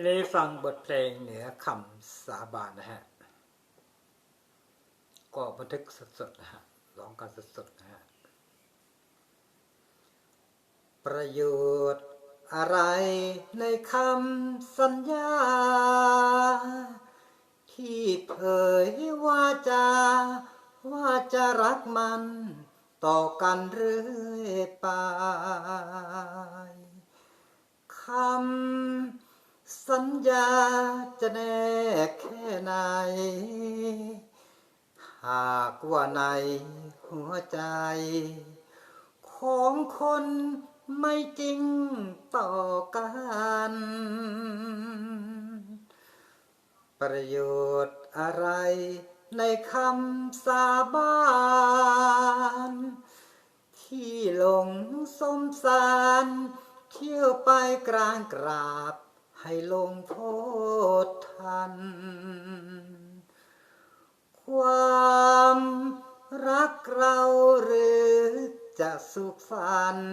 ทีนี้ฟังบทเพลงเหนือคำสาบานนะฮะ ก็บันทึกสดๆนะฮะร้องกันสดๆนะฮะ ประโยชน์อะไรในคำสัญญา ที่เผยว่าจะว่าจะรักมันต่อกันเรื่อยไปคำ สัญญาจะแน่แค่ไหน หากว่าในหัวใจ ของคนไม่จริงต่อกัน ประโยชน์อะไรในคำสาบาน ที่หลงสมสาร เที่ยวไปกลางกราบ ให้ลงโทษทัน ความรักเราหรือจะสุขสันต์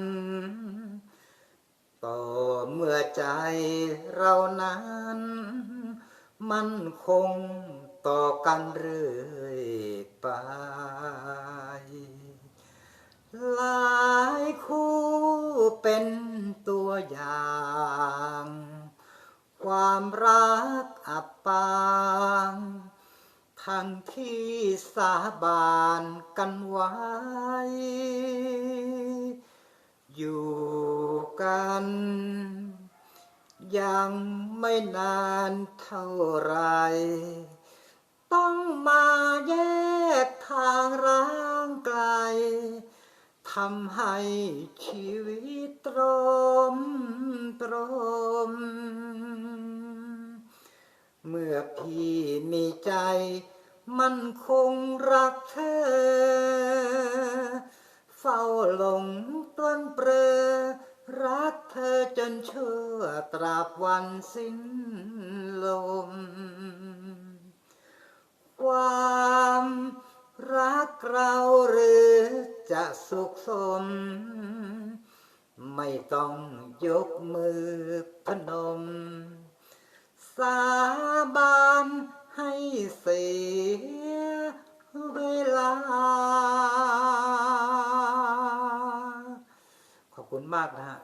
ต่อเมื่อใจเรานั้น มันคงต่อกันเรื่อยไป หลายคู่เป็นตัวอย่าง ความรักอับปางทั้งที่สาบานกันไว้ อยู่กัน ยังไม่นานเท่าไร ต้องมาแยกทางร้างไกลทำให้ชีวิตตรมตรม เมื่อ พี่มีใจ มันคงรักเธอ เฝ้าหลงปล้นเปรอ รักเธอจนเชื่อตราบวันสิ้นลม ความรักเราหรือจะสุขสม ไม่ต้องยกมือพนม สาบานให้เสียเวลา ขอบคุณมากนะฮะ